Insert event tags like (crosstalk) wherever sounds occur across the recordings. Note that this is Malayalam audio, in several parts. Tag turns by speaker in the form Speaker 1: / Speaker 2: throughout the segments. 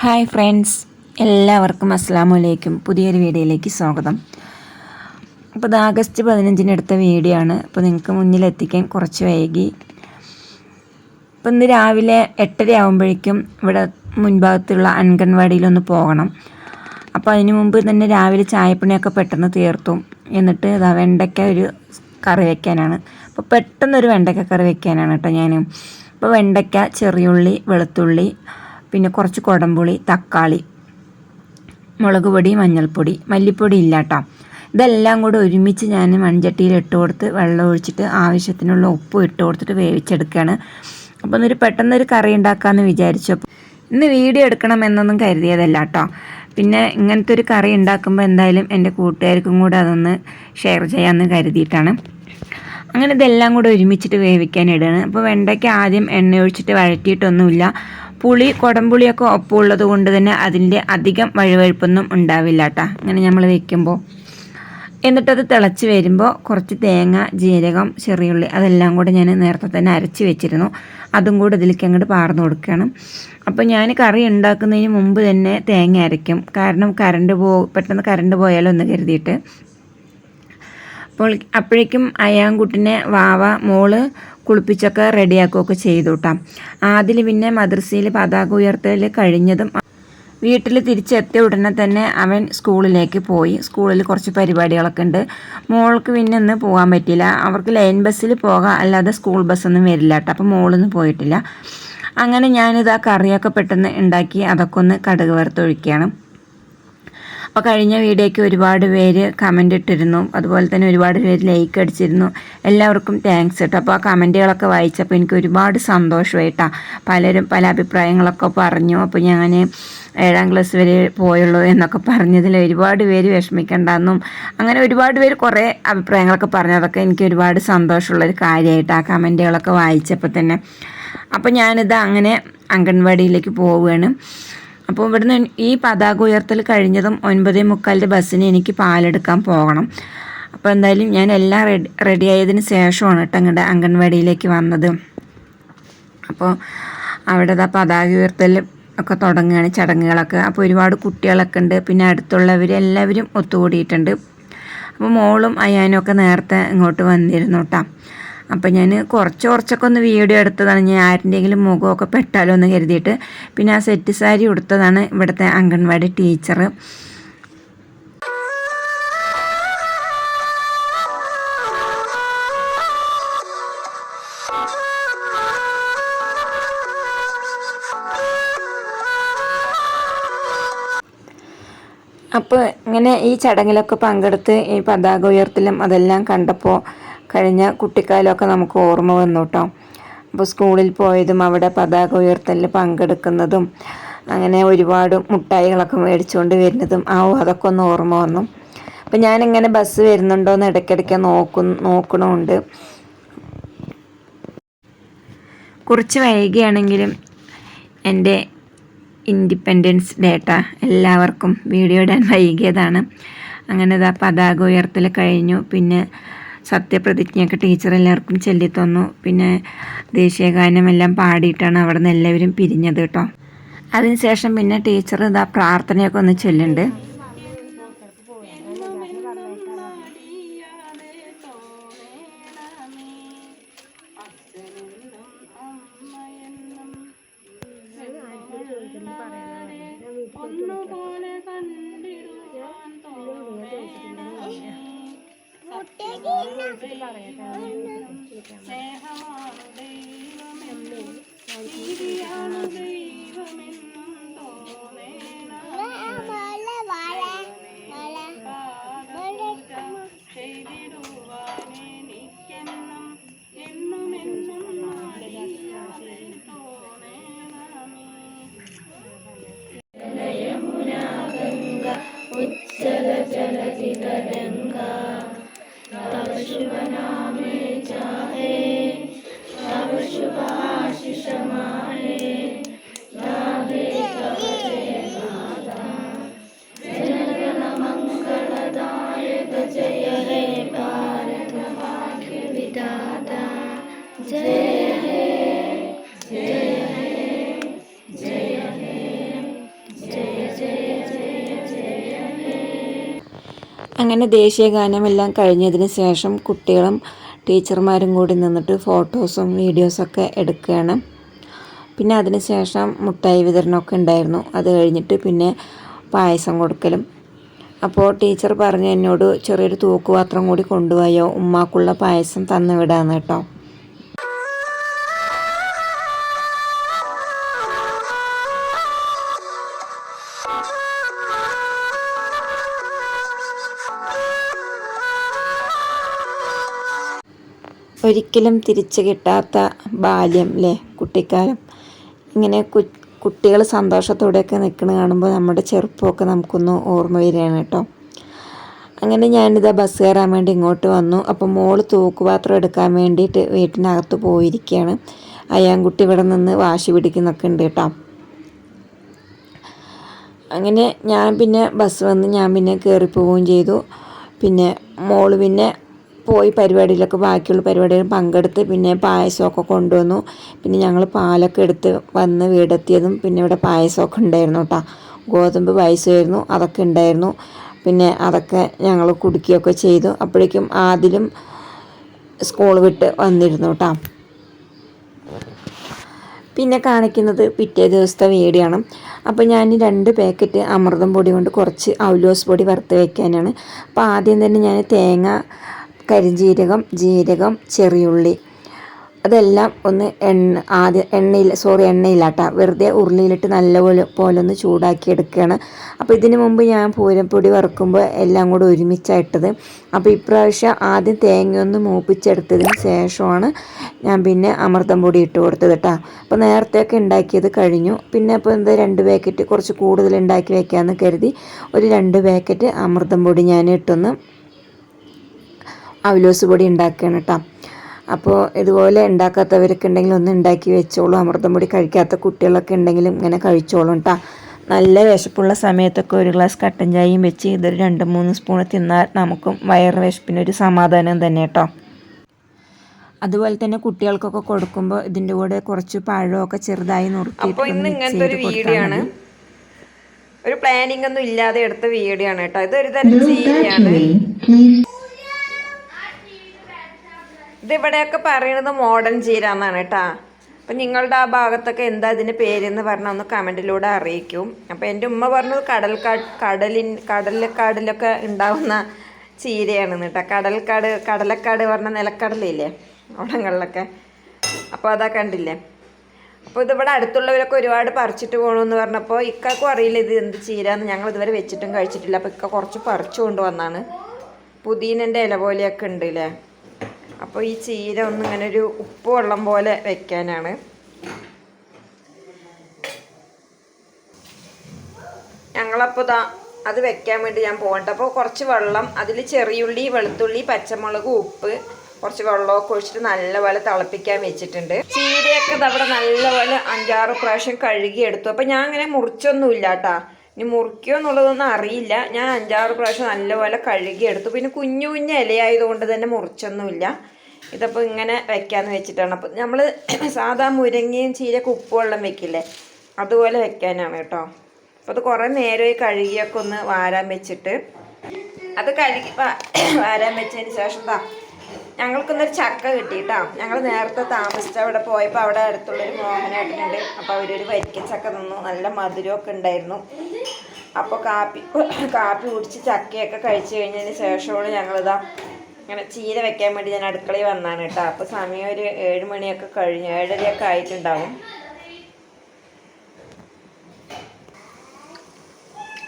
Speaker 1: ഹായ് ഫ്രണ്ട്സ് എല്ലാവർക്കും അസ്സാം വലൈക്കും പുതിയൊരു വീഡിയോയിലേക്ക് സ്വാഗതം. അപ്പോൾ ഇത് ആഗസ്റ്റ് പതിനഞ്ചിന് എടുത്ത വീഡിയോ ആണ്. അപ്പോൾ നിങ്ങൾക്ക് മുന്നിലെത്തിക്കാൻ കുറച്ച് വൈകി. അപ്പോൾ ഇന്ന് രാവിലെ എട്ടര ആകുമ്പോഴേക്കും ഇവിടെ മുൻഭാഗത്തുള്ള അംഗൻവാടിയിലൊന്ന് പോകണം. അപ്പോൾ അതിന് മുമ്പ് തന്നെ രാവിലെ ചായപ്പണിയൊക്കെ പെട്ടെന്ന് തീർത്തു. എന്നിട്ട് ഇതാ വെണ്ടയ്ക്ക ഒരു കറി വയ്ക്കാനാണ് അപ്പോൾ പെട്ടെന്നൊരു വെണ്ടയ്ക്ക കറി വയ്ക്കാനാണ് കേട്ടോ ഞാൻ അപ്പോൾ വെണ്ടയ്ക്ക ചെറിയുള്ളി വെളുത്തുള്ളി പിന്നെ കുറച്ച് കുടംപുളി തക്കാളി മുളക് പൊടി മഞ്ഞൾപ്പൊടി മല്ലിപ്പൊടി ഇല്ല കേട്ടോ ഇതെല്ലാം കൂടെ ഒരുമിച്ച് ഞാൻ മൺചട്ടിയിൽ ഇട്ട് കൊടുത്ത് വെള്ളം ഒഴിച്ചിട്ട് ആവശ്യത്തിനുള്ള ഉപ്പ് ഇട്ട് കൊടുത്തിട്ട് വേവിച്ചെടുക്കുകയാണ്. അപ്പോൾ ഒന്നൊരു പെട്ടെന്നൊരു കറി ഉണ്ടാക്കാമെന്ന് വിചാരിച്ചു അപ്പോൾ ഇന്ന് വീഡിയോ എടുക്കണം എന്നൊന്നും കരുതിയതല്ല കേട്ടോ പിന്നെ ഇങ്ങനത്തെ ഒരു കറി ഉണ്ടാക്കുമ്പോൾ എന്തായാലും എന്റെ കൂട്ടുകാർക്കും കൂടെ അതൊന്ന് ഷെയർ ചെയ്യാമെന്ന് കരുതിയിട്ടാണ്. അങ്ങനെ ഇതെല്ലാം കൂടെ ഒരുമിച്ചിട്ട് വേവിക്കാൻ ഇടുകയാണ്. അപ്പോൾ വെണ്ടയ്ക്ക് ആദ്യം എണ്ണ ഒഴിച്ചിട്ട് വഴറ്റിയിട്ടൊന്നുമില്ല. പുളി കുടംപുളിയൊക്കെ ഒപ്പമുള്ളത് കൊണ്ട് തന്നെ അതിന്റെ അധികം വഴുവഴുപ്പൊന്നും ഉണ്ടാവില്ല കേട്ടോ അങ്ങനെ നമ്മൾ വെക്കുമ്പോൾ. എന്നിട്ടത് തിളച്ച് വരുമ്പോൾ കുറച്ച് തേങ്ങ ജീരകം ചെറിയുള്ളി അതെല്ലാം കൂടെ ഞാൻ നേരത്തെ തന്നെ അരച്ച് വെച്ചിരുന്നു. അതും കൂടെ ഇതിലേക്ക് അങ്ങോട്ട് പാർന്നു കൊടുക്കുകയാണ്. അപ്പോൾ ഞാൻ കറി ഉണ്ടാക്കുന്നതിന് മുമ്പ് തന്നെ തേങ്ങ അരയ്ക്കും. കാരണം കറണ്ട് പോ പെട്ടെന്ന് കറണ്ട് പോയാലോ എന്ന് കരുതിയിട്ട്. അപ്പോൾ അപ്പോഴേക്കും അയാൻകുട്ടിനെ വാവ മോൾ കുളിപ്പിച്ചൊക്കെ റെഡിയാക്കുകയൊക്കെ ചെയ്തു കേട്ടോ ആദ്യം പിന്നെ മദ്രസയിൽ പതാക ഉയർത്തൽ കഴിഞ്ഞതും വീട്ടിൽ തിരിച്ചെത്തിയ ഉടനെ തന്നെ അവൻ സ്കൂളിലേക്ക് പോയി. സ്കൂളിൽ കുറച്ച് പരിപാടികളൊക്കെ ഉണ്ട്. മോൾക്ക് പിന്നെ ഇന്ന് പോകാൻ പറ്റില്ല അവർക്ക് ലൈൻ ബസ്സിൽ പോകാം. അല്ലാതെ സ്കൂൾ ബസ്സൊന്നും വരില്ല കേട്ടോ. അപ്പോൾ മോളൊന്നും പോയിട്ടില്ല. അങ്ങനെ ഞാനിത് ആ കറിയൊക്കെ പെട്ടെന്ന് ഉണ്ടാക്കി അതൊക്കെ ഒന്ന് കടുക് വറുത്തൊഴിക്കുകയാണ്. അപ്പോൾ കഴിഞ്ഞ വീഡിയോയ്ക്ക് ഒരുപാട് പേര് കമന്റ് ഇട്ടിരുന്നു. അതുപോലെ തന്നെ ഒരുപാട് പേര് ലൈക്ക് അടിച്ചിരുന്നു. എല്ലാവർക്കും താങ്ക്സ് കേട്ടോ അപ്പോൾ ആ കമന്റുകളൊക്കെ വായിച്ചപ്പോൾ എനിക്ക് ഒരുപാട് സന്തോഷമായിട്ടാണ് പലരും പല അഭിപ്രായങ്ങളൊക്കെ പറഞ്ഞു. അപ്പോൾ ഞാൻ ഏഴാം ക്ലാസ് വരെ പോയുള്ളൂ എന്നൊക്കെ പറഞ്ഞതിൽ ഒരുപാട് പേര് വിഷമിക്കണ്ടെന്നും അങ്ങനെ ഒരുപാട് പേര് കുറേ അഭിപ്രായങ്ങളൊക്കെ പറഞ്ഞു. അതൊക്കെ എനിക്ക് ഒരുപാട് സന്തോഷമുള്ളൊരു കാര്യമായിട്ട് ആ കമന്റുകളൊക്കെ വായിച്ചപ്പോൾ തന്നെ. അപ്പോൾ ഞാനിത് അങ്ങനെ അംഗൻവാടിയിലേക്ക് പോവുകയാണ് അപ്പോൾ ഇവിടുന്ന് ഈ പതാക ഉയർത്തൽ കഴിഞ്ഞതും ഒൻപതേ മുക്കാലിന്റെ ബസ്സിന് എനിക്ക് പാലെടുക്കാൻ പോകണം. അപ്പോൾ എന്തായാലും ഞാൻ എല്ലാം റെഡി റെഡി ആയതിന് ശേഷമാണ് കേട്ടോ അങ്ങോട്ട് അംഗൻവാടിയിലേക്ക് വന്നത്. അപ്പോൾ അവിടെ ആ പതാക ഉയർത്തൽ ഒക്കെ തുടങ്ങുകയാണ് ചടങ്ങുകളൊക്കെ. അപ്പോൾ ഒരുപാട് കുട്ടികളൊക്കെ ഉണ്ട്. പിന്നെ അടുത്തുള്ളവർ എല്ലാവരും ഒത്തുകൂടിയിട്ടുണ്ട്. അപ്പോൾ മോളും അയാനും ഒക്കെ നേരത്തെ ഇങ്ങോട്ട് വന്നിരുന്നു കേട്ടോ. അപ്പം ഞാൻ കുറച്ച് കുറച്ചൊക്കെ ഒന്ന് വീഡിയോ എടുത്തതാണ്. ഞാൻ ആരുടെയെങ്കിലും മുഖമൊക്കെ പെട്ടാലോ എന്ന് കരുതിയിട്ട്. പിന്നെ ആ സെറ്റ് സാരി ഉടുത്തതാണ് ഇവിടുത്തെ അംഗൻവാടി ടീച്ചർ അപ്പോൾ ഇങ്ങനെ ഈ ചടങ്ങിലൊക്കെ പങ്കെടുത്ത് ഈ പതാക ഉയർത്തലും അതെല്ലാം കണ്ടപ്പോൾ കഴിഞ്ഞ കുട്ടിക്കാലമൊക്കെ നമുക്ക് ഓർമ്മ വന്നു കേട്ടോ. അപ്പോൾ സ്കൂളിൽ പോയതും അവിടെ പതാക ഉയർത്തലിൽ പങ്കെടുക്കുന്നതും അങ്ങനെ ഒരുപാട് മുട്ടായികളൊക്കെ മേടിച്ചുകൊണ്ട് വരുന്നതും ആ അതൊക്കെ ഒന്ന് ഓർമ്മ വന്നു. അപ്പം ഞാനിങ്ങനെ ബസ് വരുന്നുണ്ടോ എന്ന് ഇടയ്ക്കിടയ്ക്ക് നോക്കും നോക്കണമുണ്ട്. കുറച്ച് വൈകിയാണെങ്കിലും എന്റെ ഇൻഡിപെൻഡൻസ് ഡേട്ട എല്ലാവർക്കും വീഡിയോ ഇടാൻ വൈകിയതാണ്. അങ്ങനെ ഇതാ പതാക ഉയർത്തൽ കഴിഞ്ഞു. പിന്നെ സത്യപ്രതിജ്ഞയൊക്കെ ടീച്ചർ എല്ലാവർക്കും ചൊല്ലിത്തന്നു. പിന്നെ ദേശീയഗാനമെല്ലാം പാടിയിട്ടാണ് അവിടെ നിന്ന് എല്ലാവരും പിരിഞ്ഞത് കേട്ടോ. അതിനുശേഷം പിന്നെ ടീച്ചർ ഇതാ പ്രാർത്ഥനയൊക്കെ ഒന്ന് ചൊല്ലുന്നുണ്ട്
Speaker 2: സ്നേഹമാണ് ദൈവമെന്നും നീതിയാണ് ദൈവമെന്നും.
Speaker 1: അങ്ങനെ ദേശീയ ഗാനമെല്ലാം കഴിഞ്ഞതിന് ശേഷം കുട്ടികളും ടീച്ചർമാരും കൂടി നിന്നിട്ട് ഫോട്ടോസും വീഡിയോസൊക്കെ എടുക്കുകയാണ്. പിന്നെ അതിന് ശേഷം മുട്ടായി വിതരണമൊക്കെ ഉണ്ടായിരുന്നു. അത് കഴിഞ്ഞിട്ട് പിന്നെ പായസം കൊടുക്കലും. അപ്പോൾ ടീച്ചർ പറഞ്ഞു എന്നോട് ചെറിയൊരു തൂക്കുപാത്രം കൂടി കൊണ്ടുപോയോ ഉമ്മാക്കുള്ള പായസം തന്നു വിടാന്ന് കേട്ടോ. ഒരിക്കലും തിരിച്ചു കിട്ടാത്ത ബാല്യം അല്ലേ കുട്ടിക്കാലം. ഇങ്ങനെ കു കുട്ടികൾ സന്തോഷത്തോടെയൊക്കെ നിൽക്കുന്ന കാണുമ്പോൾ നമ്മുടെ ചെറുപ്പമൊക്കെ നമുക്കൊന്ന് ഓർമ്മ വരികയാണ് കേട്ടോ. അങ്ങനെ ഞാനിതാ ബസ് കയറാൻ വേണ്ടി ഇങ്ങോട്ട് വന്നു. അപ്പോൾ മോൾ തൂക്കുപാത്രം എടുക്കാൻ വേണ്ടിയിട്ട് വീട്ടിനകത്ത് പോയിരിക്കുകയാണ്. അയ്യാൻകുട്ടി ഇവിടെ നിന്ന് വാശി പിടിക്കുന്നൊക്കെ ഉണ്ട് കേട്ടോ. അങ്ങനെ ഞാൻ പിന്നെ ബസ് വന്ന് ഞാൻ പിന്നെ കയറി പോവുകയും ചെയ്തു. പിന്നെ മോൾ പിന്നെ പോയി പരിപാടിയിലൊക്കെ ബാക്കിയുള്ള പരിപാടിയിൽ പങ്കെടുത്ത് പിന്നെ പായസമൊക്കെ കൊണ്ടുവന്നു. പിന്നെ ഞങ്ങൾ പാലൊക്കെ എടുത്ത് വന്ന് വീടെത്തിയതും പിന്നെ ഇവിടെ പായസമൊക്കെ ഉണ്ടായിരുന്നു കേട്ടോ. ഗോതമ്പ് പായസമായിരുന്നു അതൊക്കെ ഉണ്ടായിരുന്നു. പിന്നെ അതൊക്കെ ഞങ്ങൾ കുടിക്കുകയൊക്കെ ചെയ്തു. അപ്പോഴേക്കും ആദ്യം സ്കൂൾ വിട്ട് വന്നിരുന്നു കേട്ടോ. പിന്നെ കാണിക്കുന്നത് പിറ്റേ ദിവസത്തെ വീടിയാണ് അപ്പോൾ ഞാൻ രണ്ട് പാക്കറ്റ് അമൃതം പൊടി കൊണ്ട് കുറച്ച് ഔലോസ് പൊടി വറുത്ത് വയ്ക്കാനാണ് അപ്പോൾ ആദ്യം തന്നെ ഞാൻ തേങ്ങ കരിഞ്ജീരകം ജീരകം ചെറിയുള്ളി. അതെല്ലാം ഒന്ന് എണ്ണ ആദ്യം എണ്ണയിൽ സോറി എണ്ണയിലാട്ട. വെറുതെ ഉരുളിയിലിട്ട് നല്ലപോലെ പോലെ ഒന്ന് ചൂടാക്കി എടുക്കുകയാണ് അപ്പോൾ ഇതിന് മുമ്പ് ഞാൻ പൂരപ്പൊടി വറുക്കുമ്പോൾ എല്ലാം കൂടെ ഒരുമിച്ചായിട്ടത്. അപ്പോൾ ഇപ്രാവശ്യം ആദ്യം തേങ്ങ ഒന്ന് മൂപ്പിച്ചെടുത്തതിന് ശേഷമാണ് ഞാൻ പിന്നെ അമൃതം പൊടി ഇട്ട് കൊടുത്തത് കേട്ടോ അപ്പോൾ നേരത്തെയൊക്കെ ഉണ്ടാക്കിയത് കഴിഞ്ഞു. പിന്നെ അപ്പോൾ എന്താ രണ്ട് പാക്കറ്റ് കുറച്ച് കൂടുതൽ ഉണ്ടാക്കി വെക്കാമെന്ന് കരുതി ഒരു രണ്ട് പാക്കറ്റ് അമൃതം പൊടി ഞാൻ ഇട്ടൊന്ന് അവലോസ് പൊടി ഉണ്ടാക്കുകയാണ് കേട്ടോ അപ്പോൾ ഇതുപോലെ ഉണ്ടാക്കാത്തവരൊക്കെ ഉണ്ടെങ്കിൽ ഒന്ന് ഉണ്ടാക്കി വെച്ചോളൂ. അമൃതം പൊടി കഴിക്കാത്ത കുട്ടികളൊക്കെ ഉണ്ടെങ്കിലും ഇങ്ങനെ കഴിച്ചോളൂ കേട്ടോ നല്ല വിശപ്പുള്ള സമയത്തൊക്കെ ഒരു ഗ്ലാസ് കട്ടൻ ചായയും വെച്ച് ഇതൊരു രണ്ട് മൂന്ന് സ്പൂൺ തിന്നാൽ നമുക്കും വയറ് വിശപ്പിനൊരു സമാധാനം തന്നെ കേട്ടോ അതുപോലെ തന്നെ കുട്ടികൾക്കൊക്കെ കൊടുക്കുമ്പോൾ ഇതിന്റെ കൂടെ കുറച്ച് പഴമൊക്കെ ചെറുതായി
Speaker 2: അപ്പോൾ ഇന്ന് ഇങ്ങനത്തെ ഒരു വീഡിയോ ആണ് ഒരു പ്ലാനിങ് ഒന്നും ഇല്ലാതെ എടുത്ത വീഡിയോ ആണ് കേട്ടോ ഇതൊരു തരം ചീരയാണ് ഇത് ഇവിടെയൊക്കെ പറയുന്നത് മോഡേൺ ചീര എന്നാണ് കേട്ടാ അപ്പം നിങ്ങളുടെ ആ ഭാഗത്തൊക്കെ എന്താ ഇതിന്റെ പേരെന്ന് പറഞ്ഞാൽ ഒന്ന് കമന്റിലൂടെ അറിയിക്കും. അപ്പം എന്റെ ഉമ്മ പറഞ്ഞത് കടൽ കടലിൻ കടലക്കാടിലൊക്കെ ഉണ്ടാവുന്ന ചീരയാണെന്ന് കേട്ടോ കടൽക്കാട് കടലക്കാട് പറഞ്ഞ നിലക്കടലില്ലേ അവിടങ്ങളിലൊക്കെ. അപ്പോൾ അതാ കണ്ടില്ലേ? അപ്പോൾ ഇതിവിടെ അടുത്തുള്ളവരൊക്കെ ഒരുപാട് പറിച്ചിട്ട് പോകണമെന്ന് പറഞ്ഞപ്പോൾ ഇക്കാക്കും അറിയില്ല ഇത് എന്ത് ചീരാന്ന്. ഞങ്ങൾ ഇതുവരെ വെച്ചിട്ടും കഴിച്ചിട്ടില്ല. അപ്പോൾ ഇക്ക കുറച്ച് പറിച്ചു കൊണ്ടുവന്നാണ്. പുതിനന്റെ ഇല പോലെയൊക്കെ ഉണ്ട് അല്ലേ അപ്പോൾ ഈ ചീര ഒന്ന് ഇങ്ങനെ ഒരു ഉപ്പ് വെള്ളം പോലെ വെക്കാനാണ്. ഞങ്ങളപ്പോൾ ഇതാ അത് വെക്കാൻ വേണ്ടി ഞാൻ പോകണ്ട. അപ്പോൾ കുറച്ച് വെള്ളം അതിൽ ചെറിയുള്ളി വെളുത്തുള്ളി പച്ചമുളക് ഉപ്പ് കുറച്ച് വെള്ളമൊക്കെ ഒഴിച്ചിട്ട് നല്ലപോലെ തിളപ്പിക്കാൻ വെച്ചിട്ടുണ്ട്. ചീരയൊക്കെ അവിടെ നല്ലപോലെ അഞ്ചാറ് പ്രാവശ്യം കഴുകി എടുത്തു അപ്പോൾ ഞാൻ അങ്ങനെ മുറിച്ചൊന്നുമില്ല കേട്ടാ ഇനി മുറിക്കുമോ എന്നുള്ളതൊന്നും അറിയില്ല. ഞാൻ അഞ്ചാറ് പ്രാവശ്യം നല്ലപോലെ കഴുകിയെടുത്തു പിന്നെ കുഞ്ഞു കുഞ്ഞു ഇലയായതുകൊണ്ട് തന്നെ മുറിച്ചൊന്നുമില്ല. ഇതപ്പോൾ ഇങ്ങനെ വെക്കാമെന്ന് വെച്ചിട്ടാണ്. അപ്പോൾ നമ്മൾ സാധാ മുരങ്ങയും ചീരയൊക്കെ ഉപ്പുവെള്ളം വെക്കില്ലേ? അതുപോലെ വെക്കാനാണ് കേട്ടോ. അപ്പോൾ അത് കുറേ നേരമായി കഴുകിയൊക്കെ ഒന്ന് വാരാൻ വെച്ചിട്ട്. അത് കഴുകി വാരാൻ വെച്ചതിന് ശേഷം താ ഞങ്ങൾക്കൊന്നൊരു ചക്ക കിട്ടിയിട്ടാ. ഞങ്ങൾ നേരത്തെ താമസിച്ച അവിടെ പോയപ്പോൾ അവിടെ അടുത്തുള്ളൊരു മോഹനേട്ടനുണ്ട് അപ്പോൾ അവരൊരു വരിക്ക ചക്ക തന്നു. നല്ല മധുരമൊക്കെ ഉണ്ടായിരുന്നു. അപ്പോൾ കാപ്പി കാപ്പി കുടിച്ച് ചക്കയൊക്കെ കഴിച്ചു കഴിഞ്ഞതിന് ശേഷമാണ് ഞങ്ങളിതാ ഇങ്ങനെ ചീര വെക്കാൻ വേണ്ടി ഞാൻ അടുക്കളയിൽ വന്നാണ് കേട്ടോ. അപ്പോൾ സമയം ഒരു ഏഴ് മണിയൊക്കെ കഴിഞ്ഞു ഏഴരയൊക്കെ ആയിട്ടുണ്ടാവും.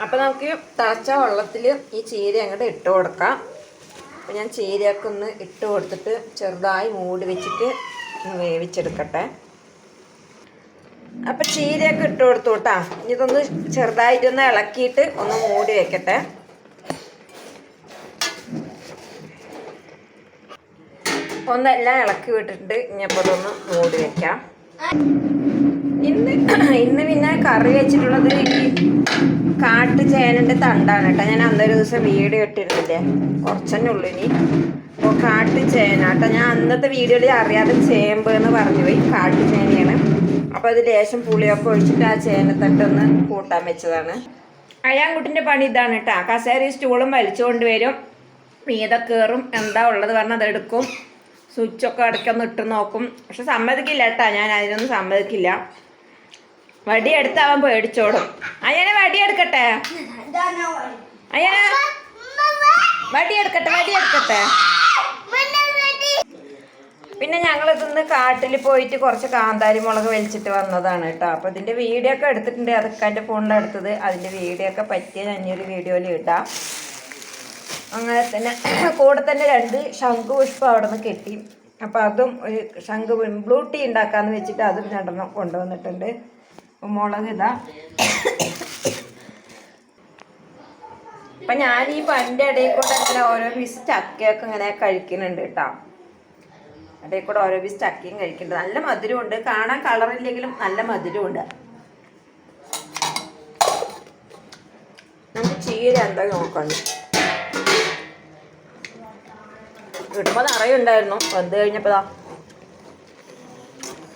Speaker 2: അപ്പോൾ നമുക്ക് തിളച്ച വെള്ളത്തിൽ ഈ ചീര അങ്ങോട്ട് ഇട്ട് കൊടുക്കാം. അപ്പോൾ ഞാൻ ചീരയൊക്കെ ഒന്ന് ഇട്ട് കൊടുത്തിട്ട് ചെറുതായി മൂടി വെച്ചിട്ട് വേവിച്ചെടുക്കട്ടെ. അപ്പം ചീരയൊക്കെ ഇട്ട് കൊടുത്തു കേട്ടാ. ഇതൊന്ന് ചെറുതായിട്ടൊന്ന് ഇളക്കിയിട്ട് ഒന്ന് മൂടി വെക്കട്ടെ. ഒന്നെല്ലാം ഇളക്കി വിട്ടിട്ട് ഇനി അപ്പോൾ ഇതൊന്ന് മൂടി വെക്കാം. ഇന്ന് ഇന്ന് പിന്നെ കറി വെച്ചിട്ടുള്ളത് കാട്ടു ചേനന്റെ തണ്ടാണ് കേട്ടോ. ഞാൻ അന്നൊരു ദിവസം വീഡിയോ ഇട്ടിരുന്നില്ലേ? കുറച്ചന്നെ ഉള്ളു ഇനി. അപ്പോൾ കാട്ടു ചേന കേട്ടോ. ഞാൻ അന്നത്തെ വീഡിയോയിൽ അറിയാതെ ചേമ്പ് എന്ന് പറഞ്ഞു പോയി. കാട്ടു ചേനയാണ്. അപ്പോൾ അത് ലേശം പുളിയൊക്കെ ഒഴിച്ചിട്ട് ആ ചേനത്തട്ടൊന്ന് കൂട്ടാൻ വെച്ചതാണ്. അയാൻകുട്ടിന്റെ പണി ഇതാണ് കേട്ടോ. കസേരി സ്റ്റൂളും വലിച്ചു കൊണ്ടുവരും. മീത കയറും എന്താ ഉള്ളത് പറഞ്ഞാൽ അതെടുക്കും സ്വിച്ചൊക്കെ ഇടയ്ക്കൊന്ന് ഇട്ട് നോക്കും. പക്ഷെ സമ്മതിക്കില്ല കേട്ടോ. ഞാൻ അതിനൊന്നും സമ്മതിക്കില്ല. വടി എടുത്ത് അവൻ പേടിച്ചോടും അയ്യനെ വടി എടുക്കട്ടെ? അയ്യനെ. വടി എടുക്കട്ടെ വടി എടുക്കട്ടെ. പിന്നെ ഞങ്ങൾ ഇതൊന്ന് കാട്ടിൽ പോയിട്ട് കുറച്ച് കാന്താരി മുളക് വലിച്ചിട്ട് വന്നതാണ് കേട്ടോ. അപ്പോൾ ഇതിന്റെ വീഡിയോ ഒക്കെ എടുത്തിട്ടുണ്ട്. അതൊക്കെ എന്റെ ഫോണിൽ എടുത്തത്. അതിന്റെ വീഡിയോ ഒക്കെ പറ്റിയ ഞാനൊരു വീഡിയോയിൽ ഇടാം. അങ്ങനെ തന്നെ (clears throat) കൂടെ തന്നെ രണ്ട് ശംഖുപുഷ്പം അവിടെ നിന്ന് കെട്ടി. അപ്പോൾ അതും ഒരു ശംഖു ബ്ലൂ ടീ ഉണ്ടാക്കാമെന്ന് വെച്ചിട്ട് അതും രണ്ടെണ്ണം കൊണ്ടുവന്നിട്ടുണ്ട്. മുളക് ഇതാ അപ്പം ഞാൻ ഈ പന്റെ ഇടയിൽ കൂടെ ഇങ്ങനെ ഓരോ പീസ് ചക്കയൊക്കെ ഇങ്ങനെ കഴിക്കുന്നുണ്ട് കേട്ടോ. ഇടയിൽ കൂടെ ഓരോ പീസ് ചക്കയും കഴിക്കുന്നുണ്ട്. നല്ല മധുരമുണ്ട്. കാണാൻ കളറില്ലെങ്കിലും നല്ല മധുരമുണ്ട്. നമുക്ക് ചീര എന്താ നോക്കണം ഇടുമ്പോൾ നിറയുണ്ടായിരുന്നു. വന്നു കഴിഞ്ഞപ്പോൾ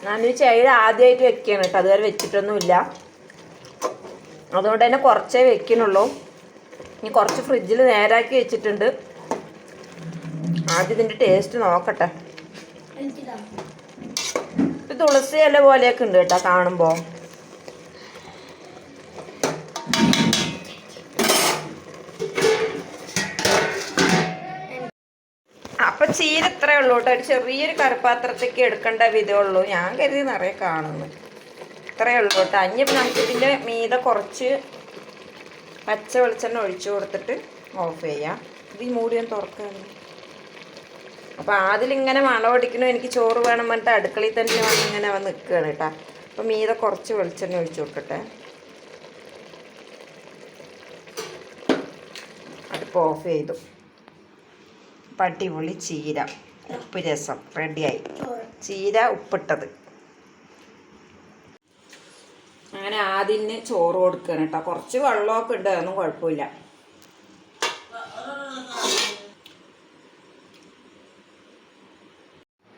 Speaker 2: ചേര ചീര ആദ്യമായിട്ട് വെക്കുകയാണ് കേട്ടോ. അതുവരെ വെച്ചിട്ടൊന്നുമില്ല. അതുകൊണ്ട് തന്നെ കുറച്ചേ വെക്കണുള്ളൂ ഇനി കുറച്ച് ഫ്രിഡ്ജിൽ നേരാക്കി വെച്ചിട്ടുണ്ട്. ആദ്യം ഇതിന്റെ ടേസ്റ്റ് നോക്കട്ടെ. ഇത് തുളസി ഇല പോലെയൊക്കെ ഉണ്ട് കേട്ടോ കാണുമ്പോൾ അപ്പൊ ചീര ഇത്രേ ഉള്ളൂ കേട്ടോ. ഒരു ചെറിയൊരു കറുപ്പാത്രത്തേക്ക് എടുക്കേണ്ട വിധേ ഉള്ളൂ. ഞാൻ കരുതി നിറയെ കാണുന്നു. ഇത്രയേ ഉള്ളൂ കേട്ടോ. അഞ്ഞിപ്പോൾ നമുക്ക് ഇതിന്റെ മീതെ കുറച്ച് പച്ച വെളിച്ചെണ്ണ ഒഴിച്ചു കൊടുത്തിട്ട് ഓഫ് ചെയ്യാം. ഇത് ഈ മൂടി ഞാൻ തുറക്കാണ്. അപ്പോൾ അതിലിങ്ങനെ മണം അടിക്കണോ. എനിക്ക് ചോറ് വേണം പറഞ്ഞിട്ട് അടുക്കളയിൽ തന്നെ വന്ന് ഇങ്ങനെ വന്ന് നിൽക്കുകയാണ് കേട്ടോ. അപ്പോൾ മീതെ കുറച്ച് വെളിച്ചെണ്ണ ഒഴിച്ചു കൊടുക്കട്ടെ. അടുപ്പ് ഓഫ് ചെയ്തു. അപ്പം അടിപൊളി ചീര. ഉപ്പ് രസം. റെഡിയായി ചീര ഉപ്പിട്ടത്. അങ്ങനെ ആദ്യം ചോറ് കൊടുക്കുകയാണ് കേട്ടോ. കുറച്ച് വെള്ളമൊക്കെ ഉണ്ട്. അതൊന്നും കുഴപ്പമില്ല.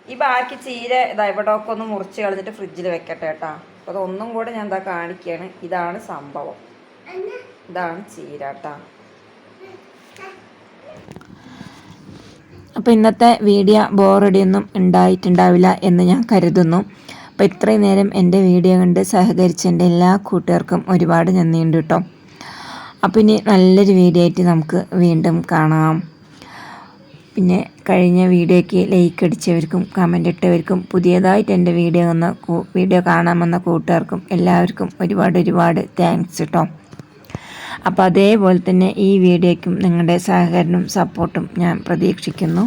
Speaker 2: ഈ ബാക്കി ചീര ഇതാ ഇവിടെ ഒക്കെ ഒന്ന് മുറിച്ച് കളഞ്ഞിട്ട് ഫ്രിഡ്ജിൽ വെക്കട്ടെ കേട്ടോ. അപ്പോൾ അതൊന്നും കൂടെ ഞാൻ എന്താ കാണിക്കുകയാണ് ഇതാണ് സംഭവം. ഇതാണ് ചീര കേട്ടോ.
Speaker 1: അപ്പോൾ ഇന്നത്തെ വീഡിയോ ബോറടിയൊന്നും ഉണ്ടായിട്ടുണ്ടാവില്ല എന്ന് ഞാൻ കരുതുന്നു. അപ്പോൾ ഇത്രയും നേരം എന്റെ വീഡിയോ കണ്ട് സഹകരിച്ച എന്റെ എല്ലാ കൂട്ടുകാർക്കും ഒരുപാട് നന്ദിയുണ്ട് കേട്ടോ. അപ്പോൾ ഇനി നല്ലൊരു വീഡിയോ ആയിട്ട് നമുക്ക് വീണ്ടും കാണാം. പിന്നെ കഴിഞ്ഞ വീഡിയോയ്ക്ക് ലൈക്ക് അടിച്ചവർക്കും കമന്റ് ഇട്ടവർക്കും പുതിയതായിട്ട് എന്റെ വീഡിയോ വന്ന വീഡിയോ കാണാമെന്ന കൂട്ടുകാർക്കും എല്ലാവർക്കും ഒരുപാട് ഒരുപാട് താങ്ക്സ് കേട്ടോ അപ്പോൾ അതേപോലെ തന്നെ ഈ വീഡിയോയ്ക്കും നിങ്ങളുടെ സഹകരണവും സപ്പോർട്ടും ഞാൻ പ്രതീക്ഷിക്കുന്നു.